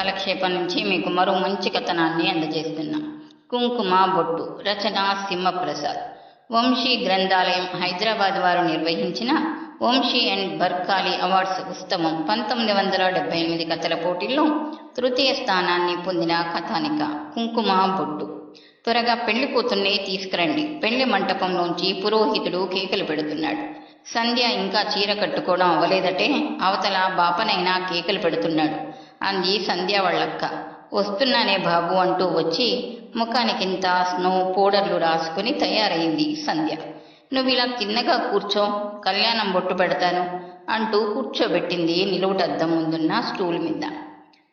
కాలక్షేపం నుంచి మీకు మరో మంచి కథనాన్ని అందజేస్తున్నా. కుంకుమ బొట్టు రచన సింహప్రసాద్. వంశీ గ్రంథాలయం హైదరాబాద్ వారు నిర్వహించిన వంశీ అండ్ బర్కాలి అవార్డ్స్ ఉత్సవం పంతొమ్మిది వందల డెబ్బై ఎనిమిది కథల పోటీల్లో తృతీయ స్థానాన్ని పొందిన కథానిక కుంకుమ బొట్టు. త్వరగా పెళ్ళి కూతుర్ని తీసుకురండి. పెళ్ళి మంటపంలోంచి పురోహితుడు కేకలు పెడుతున్నాడు. సంధ్య ఇంకా చీర కట్టుకోవడం అవ్వలేదటే అవతల బాపనైనా కేకలు పెడుతున్నాడు. అంది సంధ్య వాళ్ళక్క. వస్తున్నానే బాబు అంటూ వచ్చి ముఖానికింత స్నో పౌడర్లు రాసుకుని తయారైంది సంధ్య. నువ్వు ఇలా తిన్నగా కూర్చో కళ్యాణం బొట్టు పెడతాను అంటూ కూర్చోబెట్టింది నిలువుటద్దం ముందున్న స్టూల్ మీద.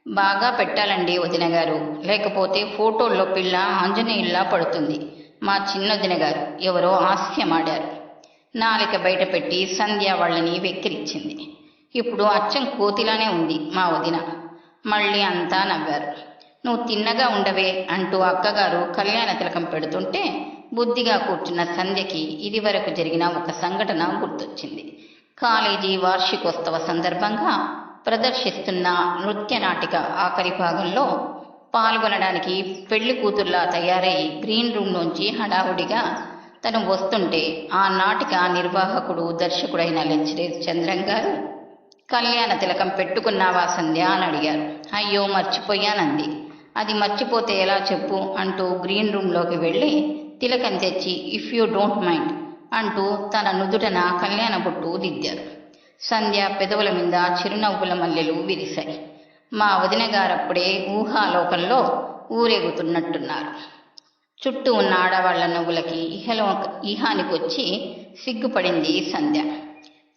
బాగా పెట్టాలండి వదిన గారు లేకపోతే ఫోటోల్లో పిల్ల ఆంజనేయుల్లా పడుతుంది. మా చిన్నొదిన గారు ఎవరో హాస్యమాడారు. నాలిక బయట పెట్టి సంధ్య వాళ్ళని వెక్కిరిచ్చింది. ఇప్పుడు అచ్చం కోతిలానే ఉంది మా వదిన. మళ్ళీ అంతా నవ్వారు. నువ్వు తిన్నగా ఉండవే అంటూ అక్కగారు కళ్యాణ తిలకం పెడుతుంటే బుద్ధిగా కూర్చున్న సంధ్యకి ఇదివరకు జరిగిన ఒక సంఘటన గుర్తొచ్చింది. కాలేజీ వార్షికోత్సవ సందర్భంగా ప్రదర్శిస్తున్న నృత్య నాటిక ఆఖరి భాగంలో పాల్గొనడానికి పెళ్ళి కూతుర్లా తయారై గ్రీన్ రూమ్ నుంచి హడావుడిగా తను వస్తుంటే ఆ నాటిక నిర్వాహకుడు దర్శకుడైన లెక్చరర్ చంద్రం గారు కళ్యాణ తిలకం పెట్టుకున్నావా సంధ్య అని అడిగారు. అయ్యో మర్చిపోయానంది. అది మర్చిపోతే ఎలా చెప్పు అంటూ గ్రీన్ రూమ్లోకి వెళ్ళి తిలకం తెచ్చి ఇఫ్ యూ డోంట్ మైండ్ అంటూ తన నుదుటన కళ్యాణ బొట్టు దిద్దారు సంధ్య పెదవుల మీద చిరునవ్వుల మల్లెలు విరిశాయి. మా వదిన గారప్పుడే ఊహాలోకంలో ఊరేగుతున్నట్టున్నారు. చుట్టూ ఉన్న ఆడవాళ్ళ నవ్వులకి ఇహలో ఇహానికొచ్చి సిగ్గుపడింది సంధ్య.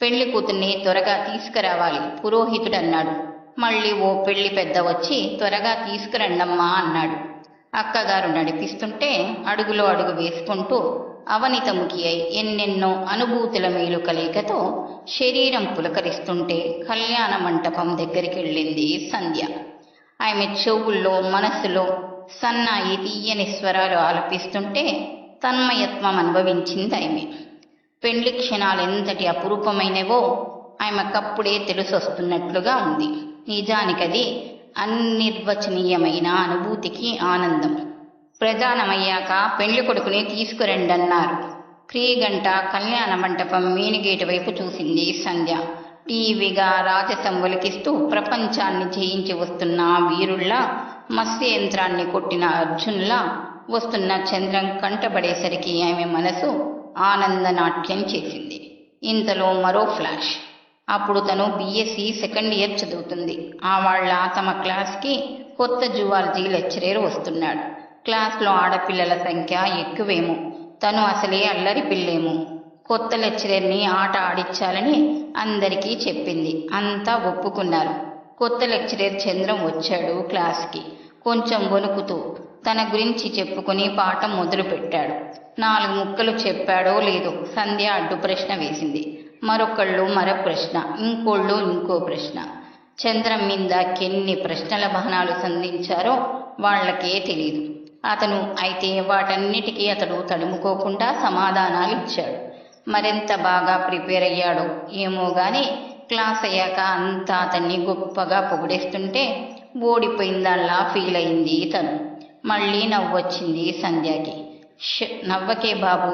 పెళ్ళి కూతుర్ని త్వరగా తీసుకురావాలి పురోహితుడన్నాడు. మళ్ళీ ఓ పెళ్ళి పెద్ద వచ్చి త్వరగా తీసుకురండమ్మా అన్నాడు. అక్కగారు నడిపిస్తుంటే అడుగులో అడుగు వేసుకుంటూ అవనితముఖి అయి ఎన్నెన్నో అనుభూతుల మేలు కలయికతో శరీరం పులకరిస్తుంటే కళ్యాణ మంటపం దగ్గరికి వెళ్ళింది సంధ్య. ఆమె చెవుల్లో మనసులో సన్నాయి తీయని స్వరాలు ఆలపిస్తుంటే తన్మయత్వం అనుభవించింది ఆమె. పెండ్లి క్షణాలు ఎంతటి అపురూపమైనవో ఆమెకప్పుడే తెలిసొస్తున్నట్లుగా ఉంది. నిజానికది అనిర్వచనీయమైన అనుభూతికి ఆనందం. ప్రధానమయ్యాక పెళ్ళి కొడుకుని తీసుకురండన్నారు. క్రీగంట కళ్యాణ మంటపం మేనిగేటు వైపు చూసింది సంధ్య. టీవీగా రాజసం ఒలికిస్తూ ప్రపంచాన్ని జయించి వస్తున్న వీరుల్లా మత్స్య యంత్రాన్ని కొట్టిన అర్జున్లా వస్తున్న చంద్రం కంటబడేసరికి ఆమె మనసు ఆనంద నాట్యం చేసింది. ఇంతలో మరో ఫ్లాష్. అప్పుడు తను బీఎస్సీ సెకండ్ ఇయర్ చదువుతుంది. ఆ వాళ్ళ తమ క్లాస్కి కొత్త జువాలజీ లెక్చరర్ వస్తున్నాడు. క్లాస్లో ఆడపిల్లల సంఖ్య ఎక్కువేమో. తను అసలే అల్లరి పిల్లేమో. కొత్త లెక్చరర్ని ఆట ఆడించాలని అందరికీ చెప్పింది. అంతా ఒప్పుకున్నారు. కొత్త లెక్చరర్ చంద్రం వచ్చాడు క్లాస్కి కొంచెం వణుకుతూ తన గురించి చెప్పుకుని పాఠం మొదలుపెట్టాడు. నాలుగు ముక్కలు చెప్పాడో లేదో సంధ్య అడ్డు ప్రశ్న వేసింది. మరొకళ్ళు మరో ప్రశ్న ఇంకోళ్ళు ఇంకో ప్రశ్న. చంద్రం మీద ఎన్ని ప్రశ్నల బాణాలు సంధించారో వాళ్ళకే తెలియదు అతను అయితే వాటన్నిటికీ అతడు తడుముకోకుండా సమాధానాలు ఇచ్చాడు. మరింత బాగా ప్రిపేర్ అయ్యాడో ఏమో గాని క్లాస్ అయ్యాక అంతా అతన్ని గొప్పగా పొగిడేస్తుంటే ఓడిపోయిందల్లా ఫీల్ అయింది తను. మళ్ళీ నవ్వొచ్చింది సంధ్యకి. ష్ నవ్వకే బాబు.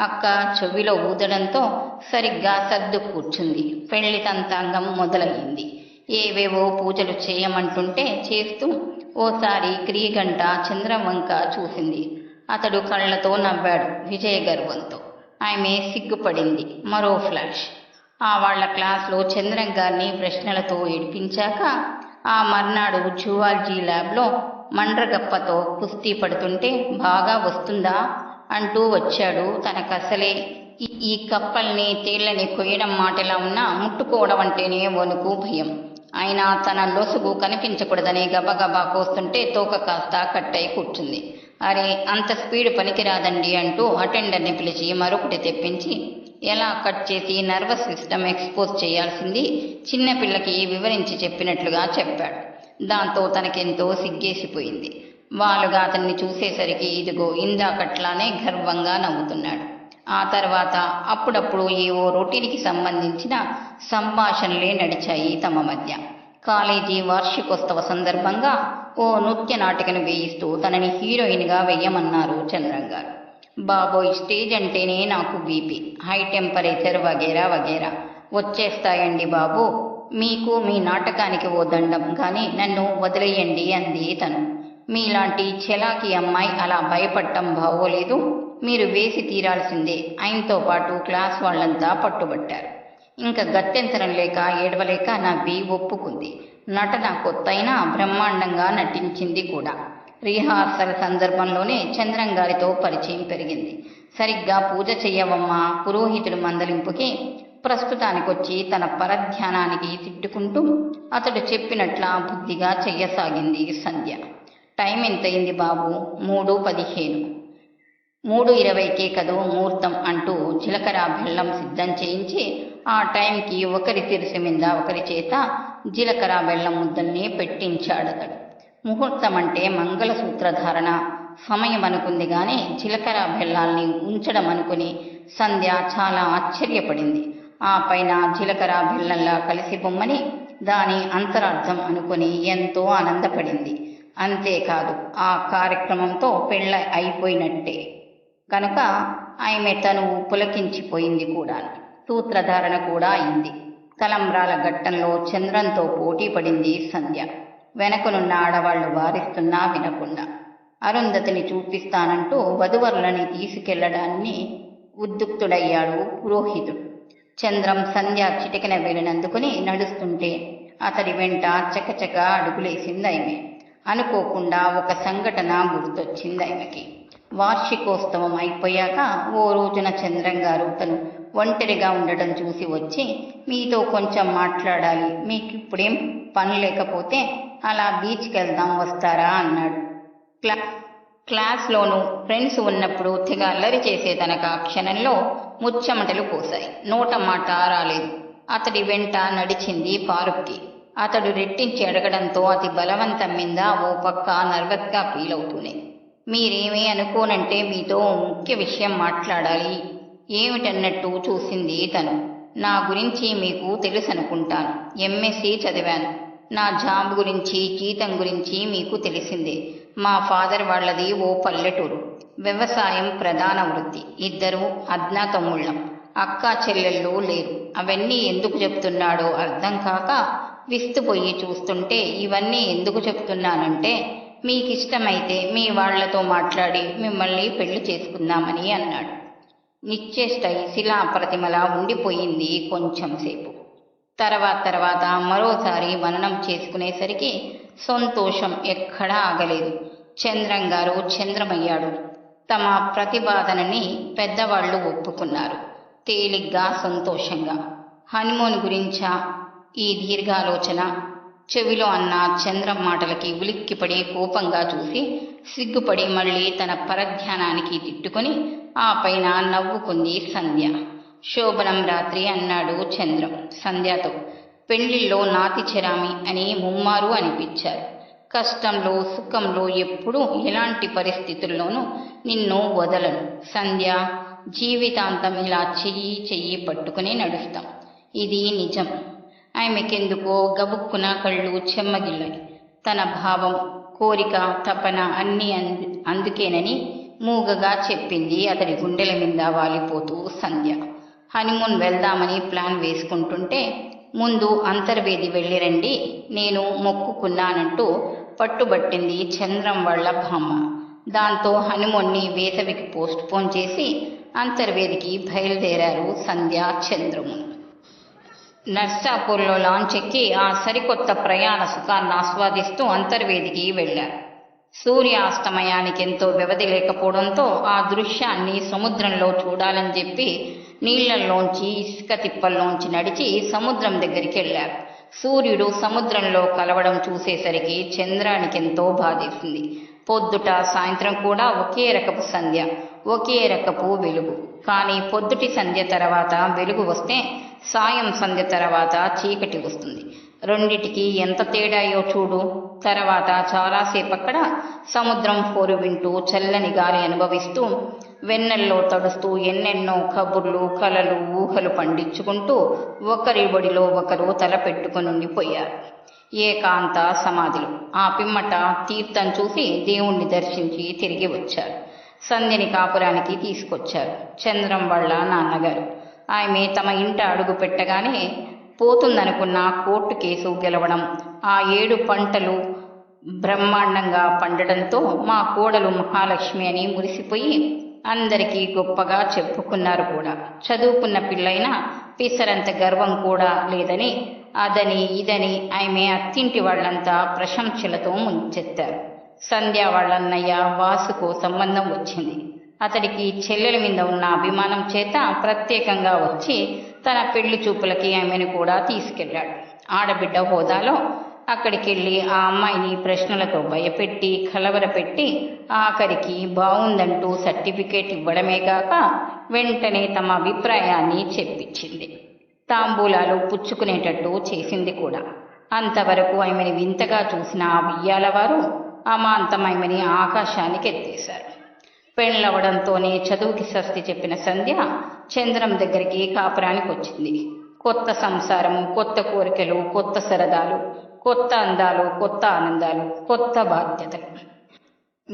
అక్క చెవిలో ఊదడంతో సరిగ్గా సర్దు కూర్చుంది. పెళ్ళి తంతాంగం మొదలయ్యింది. ఏవేవో పూజలు చేయమంటుంటే చేస్తూ ఓసారి క్రియగంట చంద్రవంక చూసింది. అతడు కళ్ళతో నవ్వాడు విజయ గర్వంతో ఆమె సిగ్గుపడింది. మరో ఫ్లాష్. ఆ వాళ్ళ క్లాస్లో చంద్రం గారిని ప్రశ్నలతో ఏడిపించాక ఆ మర్నాడు జువాలజీ ల్యాబ్లో మండ్రగప్పతో కుస్తీ పడుతుంటే బాగా వస్తుందా? అంటూ వచ్చాడు తనకసలే. ఈ- ఈ కప్పల్ని తేళ్ళని కొయ్యడం మాటలా ఉన్నా ముట్టుకోవడం అంటేనే వణుకు భయం. అయినా తన లొసుగు కనిపించకూడదని గబగబా కోస్తుంటే తోక కాస్త కట్టయి కూర్చుంది. అరే అంత స్పీడ్ పనికిరాదండి అంటూ అటెండర్ని పిలిచి మరొకటి తెప్పించి ఎలా కట్ చేసి నర్వస్ సిస్టమ్ ఎక్స్పోజ్ చేయాల్సింది? చిన్నపిల్లకి వివరించి చెప్పినట్లుగా చెప్పాడు. దాంతో తనకెంతో సిగ్గేసిపోయింది. వాళ్ళుగా అతన్ని చూసేసరికి ఇదిగో ఇందాకట్లానే గర్వంగా నవ్వుతున్నాడు. ఆ తర్వాత అప్పుడప్పుడు ఏవో రొటీన్కి సంబంధించిన సంభాషణలే నడిచాయి తమ మధ్య. కాలేజీ వార్షికోత్సవ సందర్భంగా ఓ నృత్య నాటికను వేయిస్తూ తనని హీరోయిన్గా వేయమన్నారు చంద్రం గారు. బాబోయ్ స్టేజ్ అంటేనే నాకు బీపీ. హై టెంపరేచర్ వగేరా వగేరా. వచ్చేస్తాయండి బాబు. మీకు మీ నాటకానికి ఓ దండం కానీ నన్ను వదిలేయండి అంది తను. మీలాంటి చెలాకి అమ్మాయి అలా భయపడటం బాగోలేదు. మీరు వేసి తీరాల్సిందే. ఆయనతో పాటు క్లాస్ వాళ్ళంతా పట్టుబట్టారు. ఇంకా గత్యంతరం లేక ఏడవలేక నవ్వి ఒప్పుకుంది. నటన కొత్తైనా బ్రహ్మాండంగా నటించింది కూడా. రిహార్సల్ సందర్భంలోనే చంద్రం గారితో పరిచయం పెరిగింది. సరిగ్గా పూజ చెయ్యవమ్మా పురోహితుడు మందలింపుకి ప్రస్తుతానికొచ్చి తన పరధ్యానానికి తిట్టుకుంటూ అతడు చెప్పినట్ల బుద్ధిగా చెయ్యసాగింది సంధ్య. టైం ఎంతయింది బాబు? మూడు పదిహేను. మూడు ఇరవైకే కదూ ముహూర్తం అంటూ జీలకర్ర బెల్లం సిద్ధం చేయించి ఆ టైంకి ఒకరి తెరిసి మీద ఒకరి చేత జీలకర్ర బెల్లం ముద్దల్ని పెట్టించాడతడు. ముహూర్తం అంటే మంగళసూత్రధారణ. సమయం అనుకుంది కానీ జీలకర్ర బెల్లాల్ని ఉంచడం అనుకుని సంధ్య చాలా ఆశ్చర్యపడింది. ఆ పైన జీలకర్ర బెల్లంలా కలిసి బొమ్మని దాని అంతరార్థం అనుకుని ఎంతో ఆనందపడింది. అంతేకాదు ఆ కార్యక్రమంతో పెళ్ళ అయిపోయినట్టే. కనుక ఆమె తను పులకించిపోయింది కూడా. సూత్రధారణ కూడా అయింది. తలంబ్రాల ఘట్టంలో చంద్రంతో పోటీ పడింది సంధ్య. వెనకనున్న ఆడవాళ్ళు వారిస్తున్నా వినకుండా. అరుంధతిని చూపిస్తానంటూ వధువరులని తీసుకెళ్ళడాన్ని ఉద్యుక్తుడయ్యాడు పురోహితుడు. చంద్రం సంధ్య చిటికన వేలినందుకుని నడుస్తుంటే అతడి వెంట చకచక అడుగులేసింది ఆమె అనుకోకుండా ఒక సంఘటన గుర్తొచ్చింది ఆమెకి వార్షికోత్సవం అయిపోయాక ఓ రోజున చంద్రం గారు తను ఒంటరిగా ఉండటం చూసి వచ్చి మీతో కొంచెం మాట్లాడాలి. మీకు ఇప్పుడేం పని లేకపోతే అలా బీచ్కి వెళ్దాం వస్తారా? అన్నాడు. క్లా క్లాస్లోనూ ఫ్రెండ్స్ ఉన్నప్పుడు తెగ అల్లరి చేసే తనకు ఆ క్షణంలో ముచ్చమటలు పోసాయి నోట మాట రాలేదు అతడి వెంట నడిచింది పారుక్కి అతడు రెట్టించి అడగడంతో అతి బలవంతం మీద ఓ పక్క నర్వస్గా ఫీల్ అవుతూనే మీరేమీ అనుకోనంటే మీతో ముఖ్య విషయం మాట్లాడాలి. ఏమిటన్నట్టు చూసింది తను. నా గురించి మీకు తెలుసనుకుంటాను. ఎంఎస్సి చదివాను. నా జాబ్ గురించి జీతం గురించి మీకు తెలిసిందే. మా ఫాదర్ వాళ్ళది ఓ పల్లెటూరు. వ్యవసాయం ప్రధాన వృత్తి. ఇద్దరు అజ్ఞా తమ్ముళ్ళం అక్క చెల్లెళ్ళు లేరు. అవన్నీ ఎందుకు చెప్తున్నాడో అర్థం కాక విస్తుపోయి చూస్తుంటే ఇవన్నీ ఎందుకు చెప్తున్నానంటే మీకు ఇష్టమైతే మీ వాళ్ళతో మాట్లాడి మిమ్మల్ని పెళ్ళి చేసుకుందామని అన్నాడు. నిశ్చేష్టై శిలా ప్రతిమలా ఉండిపోయింది కొంచెం సేపు. తర్వాత తర్వాత మరోసారి మననం చేసుకునేసరికి సంతోషం ఎక్కడా ఆగలేదు. చంద్రం గారు చంద్రమయ్యాడు. తమ ప్రతిపాదనని పెద్దవాళ్ళు ఒప్పుకున్నారు. తేలిగ్గా సంతోషంగా. హనుమోన్ గురించా? ఈ దీర్ఘాలోచన? చెవిలో అన్న చంద్రం మాటలకి ఉలిక్కిపడి కోపంగా చూసి సిగ్గుపడి మళ్ళీ తన పరధ్యానానికి తిట్టుకొని ఆ పైన నవ్వుకుంది సంధ్య. శోభనం రాత్రి అన్నాడు చంద్రం. సంధ్యతో పెళ్ళిల్లో నాతి చెరామి అని ముమ్మారు అనిపించారు. కష్టంలో సుఖంలో ఎప్పుడూ ఎలాంటి పరిస్థితుల్లోనూ నిన్ను వదలను. సంధ్య జీవితాంతం ఇలా చెయ్యి చెయ్యి పట్టుకుని నడుస్తాం. ఇది నిజం. ఆమెకెందుకో గబుక్కున కళ్ళు చెమ్మగిల్లాయి. తన భావం కోరిక తపన అన్నీ అందుకేనని మూగగా చెప్పింది అతడి గుండెల మీద వాలిపోతూ సంధ్య. హనీమూన్ వెళ్దామని ప్లాన్ వేసుకుంటుంటే ముందు అంతర్వేది వెళ్ళిరండి నేను మొక్కుకున్నానంటూ పట్టుబట్టింది చంద్రం వాళ్ళ భామ. దాంతో హనుమోన్ని వేసవికి పోస్ట్ పోన్ చేసి అంతర్వేదికి బయలుదేరారు సంధ్య చంద్రమును. నర్సాపూర్లో లాంచ్ ఎక్కి ఆ సరికొత్త ప్రయాణ సుఖాన్ని ఆస్వాదిస్తూ అంతర్వేదికి వెళ్ళారు. సూర్యాస్తమయానికి ఎంతో వ్యవధి లేకపోవడంతో ఆ దృశ్యాన్ని సముద్రంలో చూడాలని చెప్పి నీళ్ళలోంచి ఇసుక తిప్పల్లోంచి నడిచి సముద్రం దగ్గరికి వెళ్ళారు. సూర్యుడు సముద్రంలో కలవడం చూసేసరికి చంద్రానికి ఎంతో బాధేసింది. పొద్దుట సాయంత్రం కూడా ఒకే రకపు సంధ్య ఒకే రకపు వెలుగు. కానీ పొద్దుటి సంధ్య తర్వాత వెలుగు వస్తే సాయం సంధ్య తర్వాత చీకటి వస్తుంది. రెండిటికి ఎంత తేడాయో చూడు. తర్వాత చాలాసేపు అక్కడ సముద్రం పోరు వింటూ చల్లని గాలి అనుభవిస్తూ వెన్నెల్లో తడుస్తూ ఎన్నెన్నో కబుర్లు కలలు ఊహలు పండించుకుంటూ ఒకరి ఒడిలో ఒకరు తల పెట్టుకుని ఉండిపోయారు. ఏకాంత సమాధులు. ఆ పిమ్మట తీర్థం చూసి దేవుణ్ణి దర్శించి తిరిగి వచ్చారు. సంధ్యని కాపురానికి తీసుకొచ్చారు. చంద్రం వాళ్ళ నాన్నగారు. ఆమె తమ ఇంట అడుగు పెట్టగానే పోతుందనుకున్న కోర్టు కేసు గెలవడం ఆ ఏడు పంటలు బ్రహ్మాండంగా పండడంతో మా కోడలు మహాలక్ష్మి అని మురిసిపోయి అందరికీ గొప్పగా చెప్పుకున్నారు కూడా. చదువుకున్న పిల్లైనా పిసరంత గర్వం కూడా లేదని అదని ఇదని ఆమె అత్తింటి వాళ్ళంతా ప్రశంసలతో ముంచెత్తారు. సంధ్య వాళ్ళన్నయ్య వాసుకు సంబంధం వచ్చింది. అతడికి చెల్లెల మీద ఉన్న అభిమానం చేత ప్రత్యేకంగా వచ్చి తన పెళ్ళి చూపులకి ఆమెను కూడా తీసుకెళ్ళాడు. ఆడబిడ్డ హోదాలో అక్కడికి వెళ్ళి ఆ అమ్మాయిని ప్రశ్నలతో భయపెట్టి కలవరపెట్టి ఆఖరికి బాగుందంటూ సర్టిఫికేట్ ఇవ్వడమే కాక వెంటనే తమ అభిప్రాయాన్ని చెప్పించింది. తాంబూలాలు పుచ్చుకునేటట్టు చేసింది కూడా. అంతవరకు ఆమెని వింతగా చూసిన ఆ బియ్యాల వారు అమాంతం ఆమెని ఆకాశానికి ఎత్తేశారు. పెళ్ళవడంతోనే చదువుకి స్వస్తి చెప్పిన సంధ్య చంద్రం దగ్గరికి కాపురానికి వచ్చింది. కొత్త సంసారము కొత్త కోరికలు కొత్త సరదాలు కొత్త అందాలు కొత్త ఆనందాలు కొత్త బాధ్యతలు.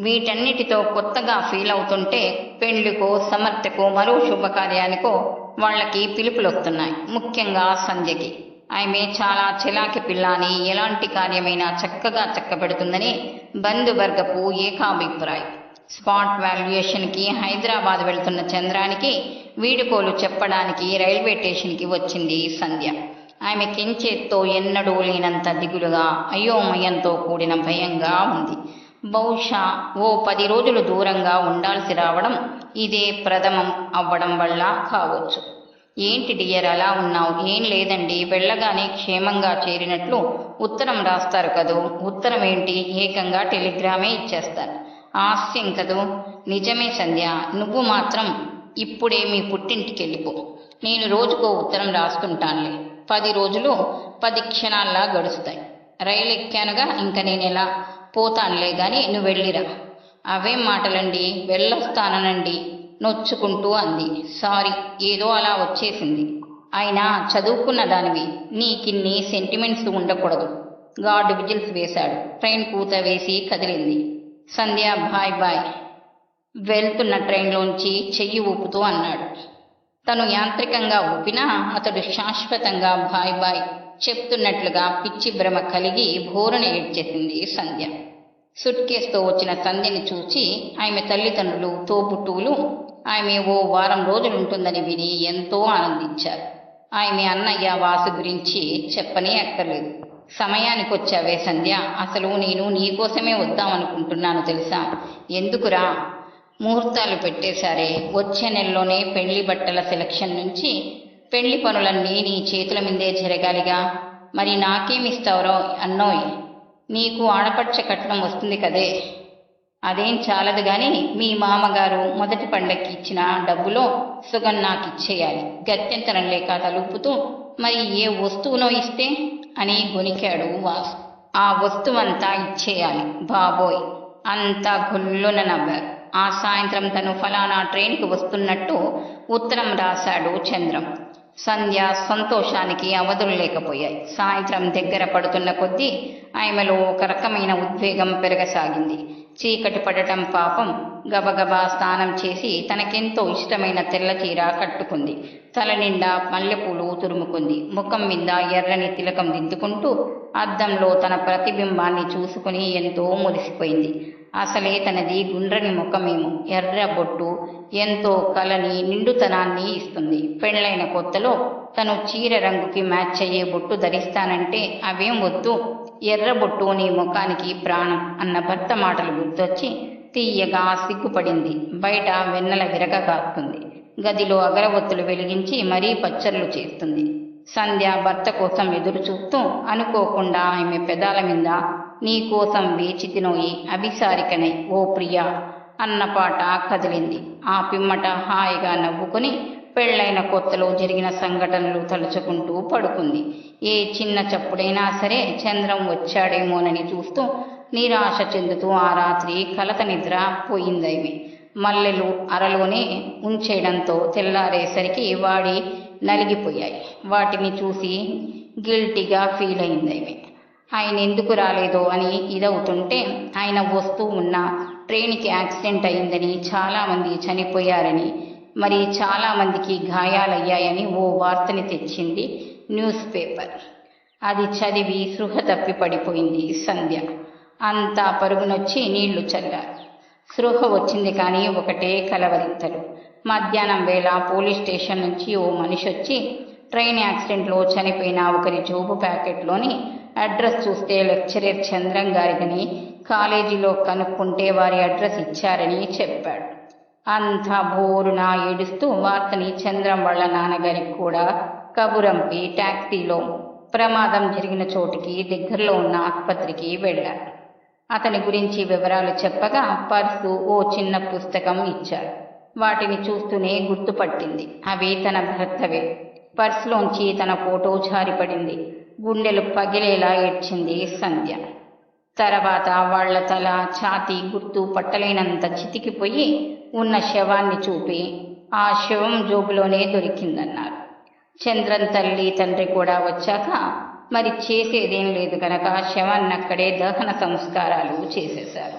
వీటన్నిటితో కొత్తగా ఫీల్ అవుతుంటే పెళ్ళికో సమర్థకో మరో శుభకార్యానికో వాళ్ళకి పిలుపులు వస్తున్నాయి. ముఖ్యంగా సంధ్యకి. ఆమె చాలా చిలాకి పిల్ల అని ఎలాంటి కార్యమైనా చక్కగా చక్కబెడుతుందని బంధువర్గపు ఏకాభిప్రాయం. స్పాట్ వాల్యుయేషన్కి హైదరాబాద్ వెళ్తున్న చంద్రానికి వీడుకోలు చెప్పడానికి రైల్వే స్టేషన్కి వచ్చింది సంధ్య. ఆమె కించేత్తో ఎన్నడూ లేనంత దిగులుగా అయోమయంతో కూడిన భయంగా ఉంది. బహుశా ఓ పది రోజులు దూరంగా ఉండాల్సి రావడం ఇదే ప్రథమం అవ్వడం వల్ల కావచ్చు. ఏంటి డియర్ అలా ఉన్నావు? ఏం లేదండి. వెళ్ళగానే క్షేమంగా చేరినట్లు ఉత్తరం రాస్తారు కదూ? ఉత్తరం ఏంటి? ఏకంగా టెలిగ్రామే ఇచ్చేస్తారు. ఆస్యం కదూ? నిజమే సంధ్య నువ్వు మాత్రం ఇప్పుడే మీ పుట్టింటికి వెళ్ళిపో నేను రోజుకో ఉత్తరం రాసుకుంటానులే. పది రోజులు పది క్షణాల్లా గడుస్తాయి. రైలు ఎక్కానుగా ఇంక నేను ఎలా పోతానులే గాని నువ్వు వెళ్ళిరా. అవేం మాటలండి వెళ్ళొస్తానండి నొచ్చుకుంటూ అంది. సారీ ఏదో అలా వచ్చేసింది. అయినా చదువుకున్న దానివి నీకిన్ని సెంటిమెంట్స్ ఉండకూడదు. గాడ్ విజిల్స్ వేశాడు. ట్రైన్ కూత వేసి కదిలింది. Sandhya bye bye. వెళ్తున్న ట్రైన్లోంచి చెయ్యి ఊపుతూ అన్నాడు. తను యాంత్రికంగా ఊపినా అతడు శాశ్వతంగా బాయ్ బాయ్ చెప్తున్నట్లుగా పిచ్చి భ్రమ కలిగి భోరణ ఏడ్చేసింది సంధ్య. సుట్కేస్తో వచ్చిన సంధ్యని చూసి ఆమె తల్లిదండ్రులు తోబుట్టువులు ఆమె ఓ వారం రోజులుంటుందని విని ఎంతో ఆనందించారు. ఆమె అన్నయ్య వాసు గురించి చెప్పనే అక్కర్లేదు. సమయానికి వచ్చావే సంధ్య. అసలు నేను నీకోసమే వద్దామనుకుంటున్నాను తెలుసా? ఎందుకురా? ముహూర్తాలు పెట్టేశారే. వచ్చే నెలలోనే పెళ్ళి బట్టల సెలక్షన్ నుంచి పెళ్ళి పనులన్నీ నీ చేతుల మీదే జరగాలిగా. మరి నాకేమిస్తావురో అన్నోయ్? నీకు ఆడపడ్చ కట్నం వస్తుంది కదే. అదేం చాలదు గాని మీ మామగారు మొదటి పండక్కి ఇచ్చిన డబ్బులో సుగం నాకు ఇచ్చేయాలి గత్యంతరం లేక తలుపుతూ మరి ఏ వస్తువునో ఇస్తే? అని గొనికాడు వాసు. ఆ వస్తువంతా ఇచ్చేయాలి. బాబోయ్! అంతా గుల్లున నవ్వారు. ఆ సాయంత్రం తను ఫలానా ట్రైన్కి వస్తున్నట్టు ఉత్తరం రాశాడు చంద్రం. సంధ్య సంతోషానికి అవధులు లేకపోయాయి. సాయంత్రం దగ్గర పడుతున్న కొద్దీ ఆమెలో ఒక రకమైన ఉద్వేగం పెరగసాగింది. చీకటి పడటం పాపం. గబగబా స్నానం చేసి తనకెంతో ఇష్టమైన తెల్ల చీర కట్టుకుంది. తల నిండా మల్లెపూలు తురుముకుంది ముఖం మీద ఎర్రని తిలకం దిద్దుకుంటూ అద్దంలో తన ప్రతిబింబాన్ని చూసుకుని ఎంతో మురిసిపోయింది. అసలే తనది గుండ్రని ముఖమేమో. ఎర్ర బొట్టు ఎంతో కలని నిండుతనాన్ని ఇస్తుంది. పెళ్ళైన కొత్తలో తను చీర రంగుకి మ్యాచ్ అయ్యే బొట్టు ధరిస్తానంటే అవేం వద్దు. ఎర్రబొట్టు నీ ముఖానికి ప్రాణం అన్న భర్త మాటలు గుర్తొచ్చి తీయగా సిగ్గుపడింది. బయట వెన్నెల విరగ కాస్తుంది గదిలో అగరబొత్తులు వెలిగించి మరీ పచ్చళ్ళు చేస్తుంది. సంధ్య భర్త కోసం ఎదురు చూస్తూ అనుకోకుండా ఆమె పెదాల మీద నీ కోసం వేచి తినోయి అభిసారికనై ఓ ప్రియా అన్న పాట కదిలింది. ఆ పిమ్మట హాయిగా నవ్వుకొని పెళ్ళైన కొత్తలో జరిగిన సంఘటనలు తలుచుకుంటూ పడుకుంది. ఏ చిన్న చప్పుడైనా సరే చంద్రం వచ్చాడేమోనని చూస్తూ నిరాశ చెందుతూ ఆ రాత్రి కలత నిద్ర పోయిందైమే. మల్లెలు అరలోనే ఉంచేయడంతో తెల్లారేసరికి వాడి నలిగిపోయాయి. వాటిని చూసి గిల్టీగా ఫీల్ అయిందైమే ఆయన ఎందుకు రాలేదో అని ఇదవుతుంటే ఆయన వస్తూ ఉన్న ట్రైన్కి యాక్సిడెంట్ అయిందని చాలామంది చనిపోయారని మరి చాలామందికి గాయాలయ్యాయని ఓ వార్తని తెచ్చింది న్యూస్ పేపర్. అది చదివి సృహ తప్పి పడిపోయింది సంధ్య. అంతా పరుగునొచ్చి నీళ్ళు చల్లారు. సృహ వచ్చింది కానీ ఒకటే కలవరింతలు. మధ్యాహ్నం వేళ పోలీస్ స్టేషన్ నుంచి ఓ మనిషి వచ్చి ట్రైన్ యాక్సిడెంట్లో చనిపోయిన ఒకరి జోబు ప్యాకెట్లోని అడ్రస్ చూస్తే లెక్చరర్ చంద్రం గారిదని కాలేజీలో కనుక్కుంటే వారి అడ్రస్ ఇచ్చారని చెప్పాడు. అంతా బోరున ఏడుస్తూ వార్తని చంద్రం వాళ్ళ నాన్నగారికి కూడా కబురంపి టాక్సీలో. ప్రమాదం జరిగిన చోటికి దగ్గరలో ఉన్న ఆసుపత్రికి వెళ్ళారు. అతని గురించి వివరాలు చెప్పగా పర్సు ఓ చిన్న పుస్తకం ఇచ్చారు. వాటిని చూస్తూనే గుర్తుపట్టింది. అవి తన భర్తవే. పర్సులోంచి తన ఫోటో జారిపడింది. గుండెలు పగిలేలా ఏడ్చింది సంధ్య. తర్వాత వాళ్ళ తల ఛాతి గుర్తు పట్టలేనంత చితికిపోయి ఉన్న శవాన్ని చూపి ఆ శవం జోబులోనే దొరికిందన్నారు. చంద్రన్ తల్లి తండ్రి కూడా వచ్చాక మరి చేసేదేం లేదు కనుక శవాన్ని అక్కడే దహన సంస్కారాలు చేసేశారు.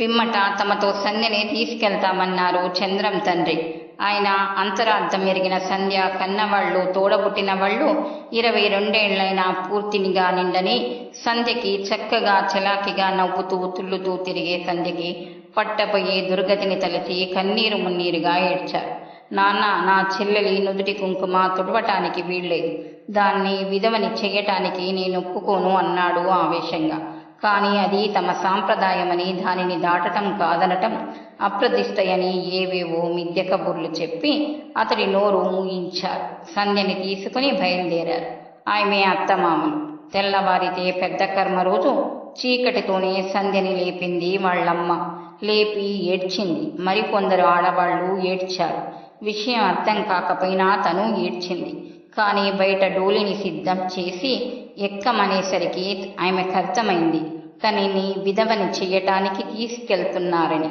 పిమ్మట తమతో సంధ్యని తీసుకెళ్తామన్నారు చంద్రం తండ్రి. ఆయన అంతరార్థం ఎరిగిన సంధ్య కన్నవాళ్ళు తోడబుట్టిన వాళ్ళు ఇరవై రెండేళ్ళైనా పూర్తినిగా నిండని సంధ్యకి చక్కగా చలాకిగా నవ్వుతూ తుళ్ళుతూ తిరిగే సంధ్యకి పట్టపోయి దుర్గతిని తలచి కన్నీరు మున్నీరుగా ఏడ్చారు. నాన్న నా చెల్లెలి నుదుటి కుంకుమ తుడవటానికి వీల్లేదు. దాన్ని విధవని చేయటానికి నేను ఒప్పుకోను అన్నాడు ఆవేశంగా. కానీ అది తమ సాంప్రదాయమని దానిని దాటటం కాదనటం అప్రతిష్టయని ఏవేవో మిథ్య కబుర్లు చెప్పి అతడి నోరు ఊహించారు సంధ్యని తీసుకుని బయలుదేరారు. ఆమె అత్తమామలు తెల్లవారితే పెద్ద కర్మ రోజు చీకటితోనే సంధ్యని లేపింది వాళ్ళమ్మ. లేపి ఏడ్చింది. మరికొందరు ఆడవాళ్ళు ఏడ్చారు. విషయం అర్థం కాకపోయినా తను ఏడ్చింది. కానీ బయట డోలిని సిద్ధం చేసి ఎక్కమనేసరికి ఆమెకు అర్థమైంది తనని విధవని చేయటానికి తీసుకెళ్తున్నారని.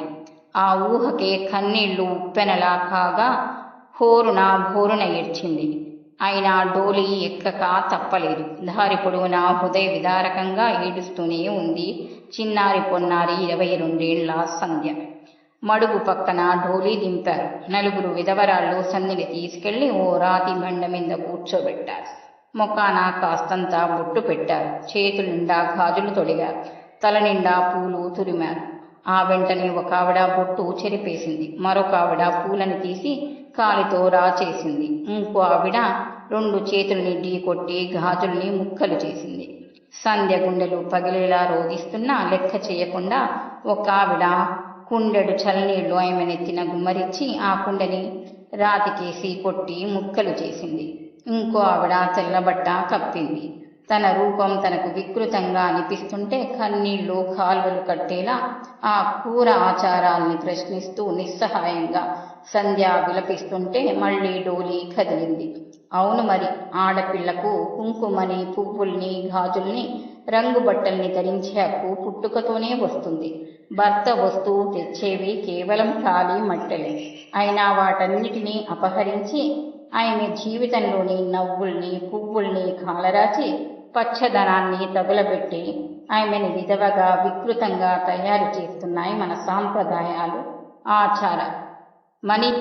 ఆ ఊహకే కన్నీళ్ళు ఉప్పెనలా కాగా హోరున భోరున ఏడ్చింది. అయినా డోలి ఎక్కక తప్పలేదు. దారి పొడవునా హృదయ విదారకంగా ఏడుస్తూనే ఉంది. చిన్నారి పొన్నారి ఇరవై రెండేళ్ళ సంధ్య. మడుగు పక్కన డోలి దింపారు. నలుగురు విధవరాళ్ళు సన్నిని తీసుకెళ్ళి ఓ రాతి బండ మీద కూర్చోబెట్టారు. ముఖాన కాస్తంత బొట్టు పెట్టారు. చేతుల నిండా గాజులు తొడిగారు. తల నిండా పూలు తురిమారు. ఆ వెంటనే ఒక ఆవిడ బొట్టు చెరిపేసింది. మరొక ఆవిడ పూలను తీసి కాలితో రాచేసింది ఇంకో ఆవిడ రెండు చేతుల్ని ఢీ కొట్టి గాజుల్ని ముక్కలు చేసింది. సంధ్య గుండెలు పగిలేలా రోధిస్తున్నా లెక్క చేయకుండా ఒక ఆవిడ కుండెడు చల్లనీళ్ళు ఆమె గుమ్మరిచ్చి ఆ కుండని రాతికేసి కొట్టి ముక్కలు చేసింది. ఇంకో ఆవిడ తెల్లబట్ట కప్పింది. తన రూపం తనకు వికృతంగా అనిపిస్తుంటే కన్నీళ్ళు కాల్వలు కట్టేలా ఆ కూర ఆచారాల్ని ప్రశ్నిస్తూ నిస్సహాయంగా సంధ్య విలపిస్తుంటే మళ్ళీ డోలి కదిలింది. అవును మరి ఆడపిల్లకు కుంకుమని పువ్వుల్ని గాజుల్ని రంగు బట్టల్ని ధరించే హక్కు పుట్టుకతోనే వస్తుంది. భర్త వస్తువు తెచ్చేవి కేవలం ఖాళీ మట్టలే. అయినా వాటన్నిటినీ అపహరించి ఆయన జీవితంలోని నవ్వుల్ని పువ్వుల్ని కాలరాచి పచ్చదనాన్ని తగులబెట్టి ఆమెను విధవగా వికృతంగా తయారు చేస్తున్నాయి మన సాంప్రదాయాలు. ఆచార. మని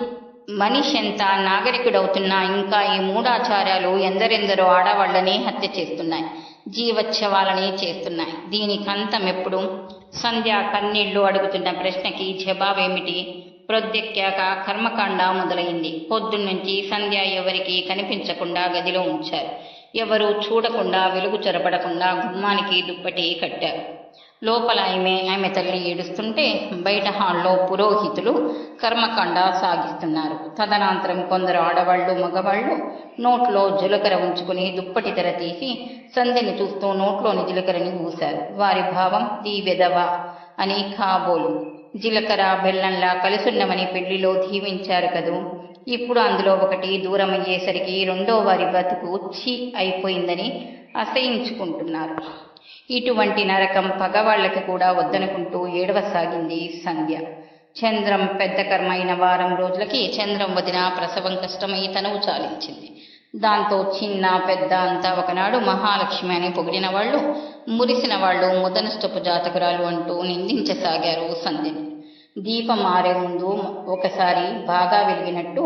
మనిషి ఎంత నాగరికుడవుతున్నా ఇంకా ఈ మూడాచారాలు ఎందరెందరో ఆడవాళ్ళని హత్య చేస్తున్నాయి. జీవోత్సవాలని చేస్తున్నాయి. దీనికి అంతం ఎప్పుడు? సంధ్య కన్నీళ్ళు అడుగుతున్న ప్రశ్నకి జవాబేమిటి? ప్రొద్దెక్కాక కర్మకాండ మొదలైంది. పొద్దున్నుంచి సంధ్య ఎవరికి కనిపించకుండా గదిలో ఉంచారు. ఎవరు చూడకుండా వెలుగు చొరబడకుండా గుమ్మానికి దుప్పటి కట్టారు. లోపల ఆమె ఆమె తల్లి ఏడుస్తుంటే బయట హాల్లో పురోహితులు కర్మకాండ సాగిస్తున్నారు. తదనంతరం కొందరు ఆడవాళ్ళు మగవాళ్ళు నోట్లో జీలకర్ర ఉంచుకుని దుప్పటి తెర తీసి సంధ్యని చూస్తూ నోట్లోని జీలకర్రని ఊశారు వారి భావం దీ వెదవ అని కాబోలు. జీలకర్ర బెల్లంలా కలిసున్నమని పెళ్ళిలో దీవించారు కదూ? ఇప్పుడు అందులో ఒకటి దూరం అయ్యేసరికి రెండో వారి బతుకు చి అయిపోయిందని అసహించుకుంటున్నారు. ఇటువంటి నరకం పగవాళ్ళకి కూడా వద్దనుకుంటూ ఏడవసాగింది సంధ్య. చంద్రం పెద్ద కర్మ అయిన వారం రోజులకి చంద్రం వదిన ప్రసవం కష్టమై తనువు చాలించింది. దాంతో చిన్న పెద్ద అంతా ఒకనాడు మహాలక్ష్మి అని పొగిడిన వాళ్ళు మురిసిన వాళ్ళు ముదనష్టపు జాతకురాలు అంటూ నిందించసాగారు సంధ్యని. దీపం ఆరే ముందు ఒకసారి బాగా వెలిగినట్టు.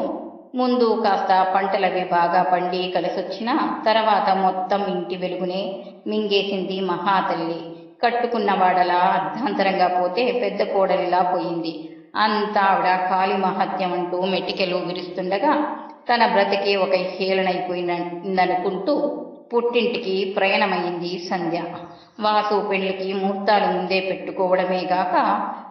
ముందు కాస్త పంటలవి బాగా పండి కలిసొచ్చిన తర్వాత మొత్తం ఇంటి వెలుగునే మింగేసింది మహాతల్లి. కట్టుకున్న వాడలా అర్ధాంతరంగా పోతే పెద్ద కోడలిలా పోయింది. అంతా ఆవిడ కాళీ మహత్యం అంటూ మెటికెలు విరుస్తుండగా తన బ్రతికి ఒక హేళనైపోయిందనుకుంటూ పుట్టింటికి ప్రయాణమైంది సంధ్య. వాసు పెళ్ళికి ముహూర్తాలు ముందే పెట్టుకోవడమే గాక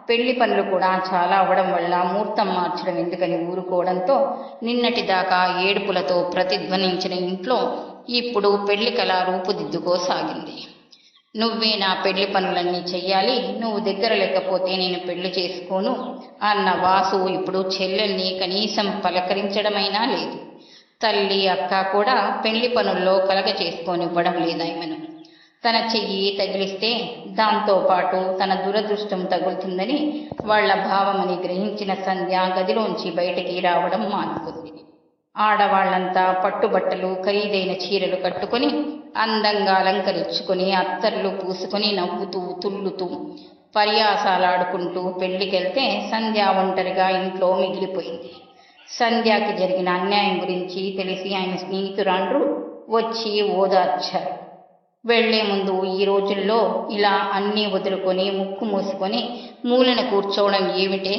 పెళ్ళి పనులు కూడా చాలా అవడం వల్ల ముహూర్తం మార్చడం ఎందుకని ఊరుకోవడంతో నిన్నటి దాకా ఏడుపులతో ప్రతిధ్వనించిన ఇంట్లో ఇప్పుడు పెళ్ళి కళ రూపుదిద్దుకోసాగింది నువ్వే నా పెళ్ళి పనులన్నీ చెయ్యాలి నువ్వు దగ్గర లేకపోతే నేను పెళ్ళి చేసుకోను అన్న వాసు ఇప్పుడు చెల్లెల్ని కనీసం పలకరించడమైనా లేదు. తల్లి అక్క కూడా పెళ్ళి పనుల్లో కలగ చేసుకొనివ్వడం లేదాయమను తన చెయ్యి తగిలిస్తే దాంతో పాటు తన దురదృష్టం తగులుతుందని వాళ్ళ భావమని గ్రహించిన సంధ్య గదిలోంచి బయటికి రావడం మానుకుంది. ఆడవాళ్ళంతా పట్టుబట్టలు ఖరీదైన చీరలు కట్టుకొని అందంగా అలంకరించుకుని అత్తర్లు పూసుకొని నవ్వుతూ తుల్లుతూ పర్యాసాలాడుకుంటూ పెళ్ళికెళ్తే సంధ్య ఒంటరిగా ఇంట్లో మిగిలిపోయింది. సంధ్యాకి జరిగిన అన్యాయం గురించి తెలిసి ఆయన స్నేహితురాండ్రు వచ్చి ఓదార్చారు. వెళ్ళే ముందు ఈ రోజుల్లో ఇలా అన్నీ వదులుకొని ముక్కు మూసుకొని మూలన కూర్చోవడం ఏమిటే?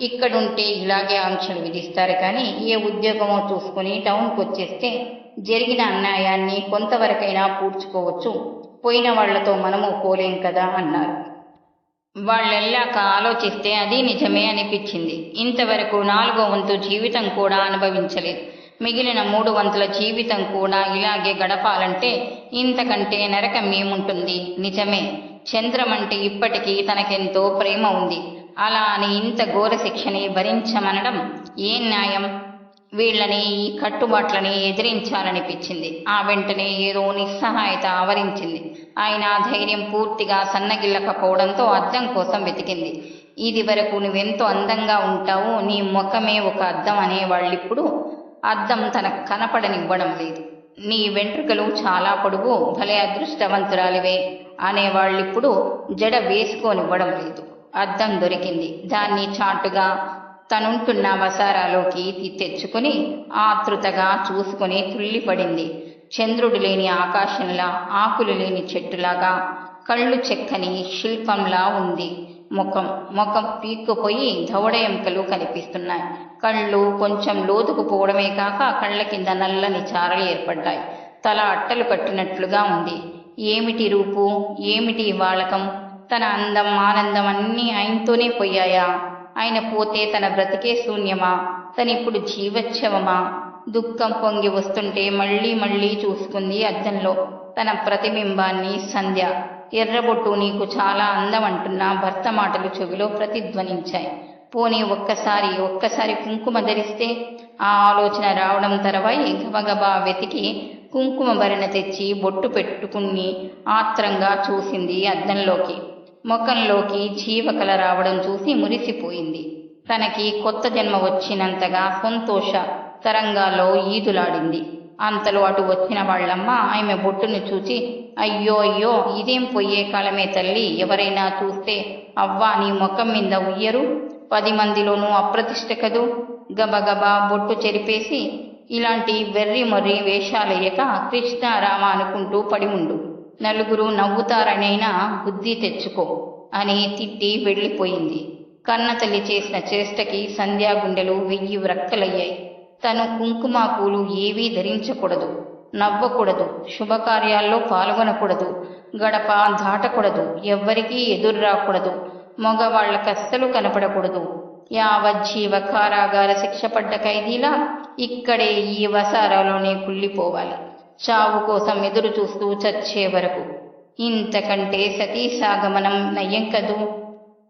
ఇక్కడుంటే ఇలాగే ఆంక్షలు విధిస్తారు కానీ ఏ ఉద్యోగమో చూసుకుని టౌన్కి వచ్చేస్తే జరిగిన అన్యాయాన్ని కొంతవరకైనా పూడ్చుకోవచ్చు. పోయిన వాళ్ళతో మనము పోలేం కదా అన్నారు. వాళ్ళెళ్ళాక ఆలోచిస్తే అది నిజమే అనిపించింది. ఇంతవరకు నాలుగో వంతు జీవితం కూడా అనుభవించలేదు. మిగిలిన మూడు వంతుల జీవితం కూడా ఇలాగే గడపాలంటే ఇంతకంటే నరకం ఏముంటుంది? నిజమే. చంద్రమంటే ఇప్పటికీ తనకెంతో ప్రేమ ఉంది. అలా అని ఇంత ఘోర శిక్షని భరించమనడం ఏం న్యాయం? వీళ్ళని ఈ కట్టుబాట్లని ఎదిరించాలనిపించింది. ఆ వెంటనే ఏదో నిస్సహాయత ఆవరించింది. ఆయన ధైర్యం పూర్తిగా సన్నగిల్లకపోవడంతో అద్దం కోసం వెతికింది. ఇది వరకు నువ్వెంతో అందంగా ఉంటావు నీ ముఖమే ఒక అద్దం అనేవాళ్ళిప్పుడు అద్దం తనకు కనపడనివ్వడం లేదు. నీ వెంట్రుకలు చాలా పొడుగు భలే అదృష్టవంతురాలివే అనేవాళ్ళిప్పుడు జడ వేసుకోనివ్వడం లేదు. అద్దం దొరికింది. దాన్ని చాటుగా తనుంటున్న వసారాలోకి తెచ్చుకుని ఆతృతగా చూసుకుని తుల్లిపడింది చంద్రుడు లేని ఆకాశంలా ఆకులు లేని చెట్టులాగా కళ్ళు చెక్కని శిల్పంలా ఉంది. ముఖం ముఖం పీక్కుపోయి దవడ కనిపిస్తున్నాయి. కళ్ళు కొంచెం లోతుకుపోవడమే కాక కళ్ళ కింద నల్లని చారలు ఏర్పడ్డాయి. తల అట్టలు కట్టినట్లుగా ఉంది. ఏమిటి రూపు? ఏమిటి వాళకం తన అందం ఆనందం అన్నీ ఆయనతోనే పోయాయా? ఆయన పోతే తన బ్రతికే శూన్యమా? తనిప్పుడు జీవచ్ఛవమా? దుఃఖం పొంగి వస్తుంటే మళ్ళీ మళ్ళీ చూసుకుంది అద్దంలో తన ప్రతిబింబాన్ని సంధ్య. ఎర్రబొట్టు నీకు చాలా అందం అంటున్న భర్త మాటలు చెవిలో ప్రతిధ్వనించాయి. పోనీ ఒక్కసారి ఒక్కసారి కుంకుమ ధరిస్తే ఆ ఆలోచన రావడం తర్వాయి గబగబా వెతికి కుంకుమ భరణ తెచ్చి బొట్టు పెట్టుకుని ఆత్రంగా చూసింది అద్దంలోకి. ముఖంలోకి జీవకల రావడం చూసి మురిసిపోయింది. తనకి కొత్త జన్మ వచ్చినంతగా సంతోష తరంగాల్లో ఈదులాడింది. అంతలో అటు వచ్చిన వాళ్ళమ్మ ఆమె బొట్టును చూచి అయ్యో అయ్యో ఇదేం పొయ్యే కాలమే తల్లి ఎవరైనా చూస్తే అవ్వా నీ ముఖం మీద ఉయ్యరు పది మందిలోనూ అప్రతిష్ట కదూ? గబగబా బొట్టు చెరిపేసి ఇలాంటి వెర్రి మొర్రి వేషాలయ్యక కృష్ణారామ అనుకుంటూ పడి ఉండు. నలుగురు నవ్వుతారనైనా బుద్ధి తెచ్చుకో అని తిట్టి వెళ్ళిపోయింది. కన్న తల్లి చేసిన చేష్టకి సంధ్యా గుండెలు వెయ్యి వ్రక్కలయ్యాయి. తను కుంకుమ పూలు ఏవీ ధరించకూడదు నవ్వకూడదు శుభకార్యాల్లో పాల్గొనకూడదు గడప దాటకూడదు ఎవ్వరికీ ఎదురు రాకూడదు మగవాళ్ళకస్సలు కనపడకూడదు. యావజ్జీవ కారాగార శిక్ష పడ్డ ఖైదీలా ఇక్కడే ఈ వసారాలోనే కుళ్ళిపోవాలి. చావు కోసం ఎదురు చూస్తూ చచ్చే వరకు. ఇంతకంటే సతీసాగమనం నయ్యం కదూ?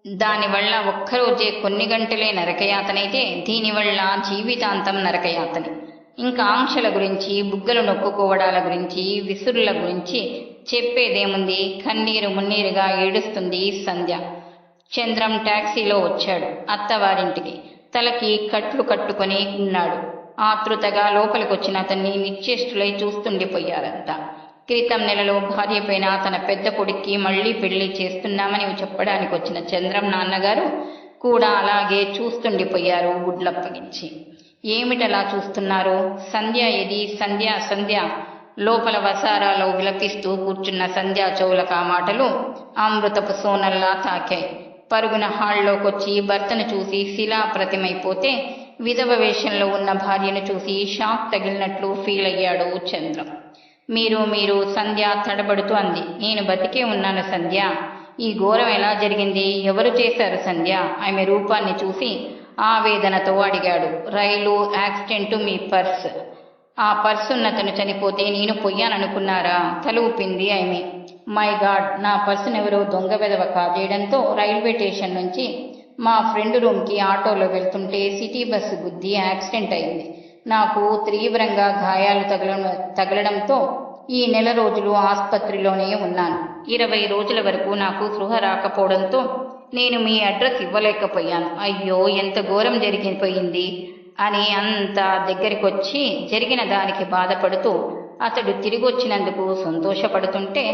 దానివల్ల ఒక్కరోజే కొన్ని గంటలే నరకయాతనైతే దీనివల్ల జీవితాంతం నరకయాతని. ఇంకా ఆంక్షల గురించి బుగ్గలు నొక్కుకోవడాల గురించి విసురుల గురించి చెప్పేదేముంది? కన్నీరు మున్నీరుగా ఏడుస్తుంది సంధ్య. చంద్రం టాక్సీలో వచ్చాడు అత్తవారింటికి. తలకి కట్లు కట్టుకొని ఉన్నాడు. ఆతృతగా లోపలికొచ్చిన అతన్ని నిశ్చేష్టులై చూస్తుండిపోయారంతా. క్రితం నెలలో భార్యపైన తన పెద్ద కొడుక్కి మళ్ళీ పెళ్ళి చేస్తున్నామని చెప్పడానికి వచ్చిన చంద్రం నాన్నగారు కూడా అలాగే చూస్తుండిపోయారు గుడ్లప్పగించి ఏమిటలా చూస్తున్నారు? సంధ్య ఇది సంధ్య సంధ్య. లోపల వసారాలో విలపిస్తూ కూర్చున్న సంధ్యా చౌలక మాటలు అమృతపు సోనల్లా తాకాయి. పరుగున హాల్లోకొచ్చి భర్తను చూసి శిలా ప్రతిమైపోతే విధవ వేషంలో ఉన్న భార్యను చూసి షాక్ తగిలినట్లు ఫీల్ అయ్యాడు చంద్రం. మీరు మీరు సంధ్య తడబడుతూ అంది. నేను బతికే ఉన్నాను సంధ్య. ఈ ఘోరం ఎలా జరిగింది? ఎవరు చేశారు సంధ్య? ఆమె రూపాన్ని చూసి ఆవేదనతో అడిగాడు. రైలు యాక్సిడెంట్ మీ పర్స్. ఆ పర్స్ ఉన్నతను చనిపోతే నేను పొయ్యాననుకున్నారా తల ఊపింది ఆమె. మై గాడ్ నా పర్సును ఎవరో దొంగ వెదవ కాజేయడంతో రైల్వే స్టేషన్ నుంచి మా ఫ్రెండ్ రూమ్కి ఆటోలో వెళ్తుంటే సిటీ బస్సు గుద్ది యాక్సిడెంట్ అయింది. నాకు తీవ్రంగా గాయాలు తగల తగలడంతో ఈ నెల రోజులు ఆసుపత్రిలోనే ఉన్నాను. ఇరవై రోజుల వరకు నాకు స్పృహ రాకపోవడంతో నేను మీ అడ్రస్ ఇవ్వలేకపోయాను. అయ్యో ఎంత ఘోరం జరిగిపోయింది అని అంత దగ్గరికి వచ్చి జరిగిన దానికి బాధపడుతూ అతడు తిరిగి వచ్చినందుకు సంతోషపడుతుంటే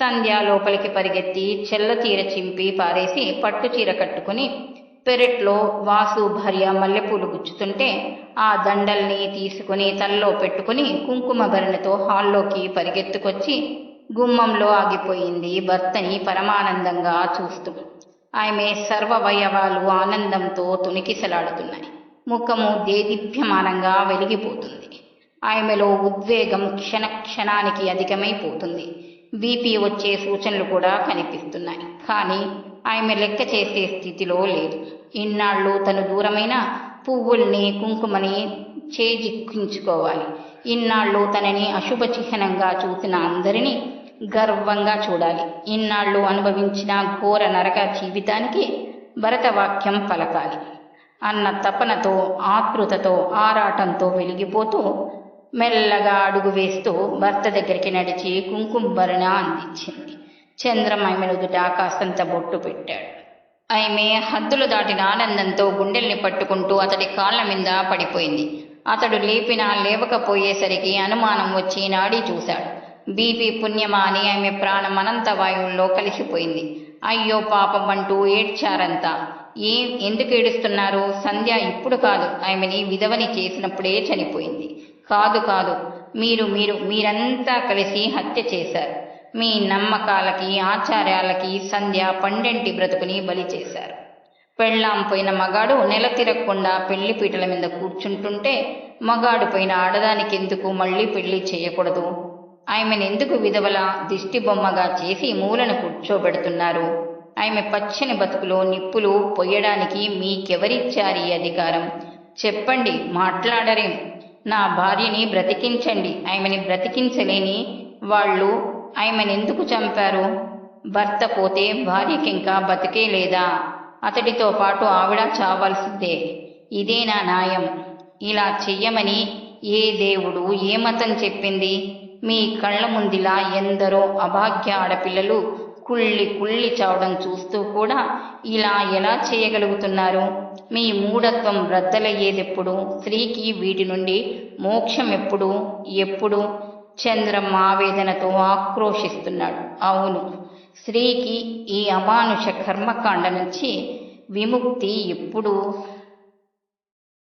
సంధ్య లోపలికి పరిగెత్తి చెల్ల చీర చింపి పారేసి పట్టు చీర కట్టుకుని పెరట్లో వాసు భార్య మల్లెపూలు గుచ్చుతుంటే ఆ దండల్ని తీసుకుని తలలో పెట్టుకుని కుంకుమ భరణతో హాల్లోకి పరిగెత్తుకొచ్చి గుమ్మంలో ఆగిపోయింది భర్తని పరమానందంగా చూస్తూ. ఆమె సర్వవయవాలు ఆనందంతో తుణికిసలాడుతున్నాయి ముఖము దేదీప్యమానంగా వెలిగిపోతుంది. ఆమెలో ఉద్వేగం క్షణ క్షణానికి అధికమైపోతుంది. బీపీ వచ్చే సూచనలు కూడా కనిపిస్తున్నాయి. కానీ ఆమె లెక్క చేసే స్థితిలో లేదు. ఇన్నాళ్ళు తను దూరమైన పువ్వుల్ని కుంకుమని చేజిక్కించుకోవాలి. ఇన్నాళ్ళు తనని అశుభ చిహ్నంగా చూసిన అందరినీ గర్వంగా చూడాలి. ఇన్నాళ్ళు అనుభవించిన ఘోర నరక జీవితానికి భరతవాక్యం పలకాలి. అన్న తపనతో ఆతృతతో ఆరాటంతో వెలిగిపోతూ మెల్లగా అడుగు వేస్తూ భర్త దగ్గరికి నడిచి కుంకుమ భరణ అందించింది. చంద్రం ఆమె కాస్తంత బొట్టు పెట్టాడు. ఆమె హద్దులు దాటిన ఆనందంతో గుండెల్ని పట్టుకుంటూ అతడి కాళ్ళ మీద పడిపోయింది. అతడు లేపినా లేవకపోయేసరికి అనుమానం వచ్చి నాడి చూశాడు. బీపీ పుణ్యమా అని ఆమె ప్రాణం అనంత వాయువుల్లో కలిసిపోయింది. అయ్యో పాపం అంటూ ఏడ్చారంతా. ఏం ఎందుకు ఏడుస్తున్నారు? సంధ్య ఇప్పుడు కాదు. ఆమెని విధవని చేసినప్పుడే చనిపోయింది. కాదు కాదు. మీరు మీరు మీరంతా కలిసి హత్య చేశారు. మీ నమ్మకాలకి ఆచార్యాలకి సంధ్య పండెంటి బ్రతుకుని బలి చేశారు. పెళ్ళాం పోయిన మగాడు నెల తిరగకుండా పెళ్ళి పీటల మీద కూర్చుంటుంటే మగాడు పోయిన ఆడదానికి ఎందుకు మళ్ళీ పెళ్ళి చేయకూడదు? ఆమెను ఎందుకు విధవల దిష్టి బొమ్మగా చేసి మూలను కూర్చోబెడుతున్నారు? ఆమె పచ్చని బతుకులో నిప్పులు పొయ్యడానికి మీకెవరిచ్చారు ఈ అధికారం? చెప్పండి మాట్లాడరేం? నా భార్యని బ్రతికించండి ఆమెని బ్రతికించలేని వాళ్ళు ఆమెనెందుకు చంపారు? భర్త పోతే భార్యకింకా బతికే లేదా? అతడితో పాటు ఆవిడ చావాల్సిందే. ఇదేనా న్యాయం. ఇలా చెయ్యమని ఏ దేవుడు ఏ మతం చెప్పింది? మీ కళ్ళ ముందిలా ఎందరో అభాగ్య ఆడపిల్లలు కుళ్ళి కుళ్ళి చావడం చూస్తూ కూడా ఇలా ఎలా చేయగలుగుతున్నారు? మీ మూఢత్వం రద్దలయ్యేదెప్పుడు? స్త్రీకి వీటి నుండి మోక్షం ఎప్పుడు? ఎప్పుడు? చంద్రం ఆవేదనతో ఆక్రోషిస్తున్నాడు అవును స్త్రీకి ఈ అమానుష కర్మకాండ నుంచి విముక్తి ఎప్పుడు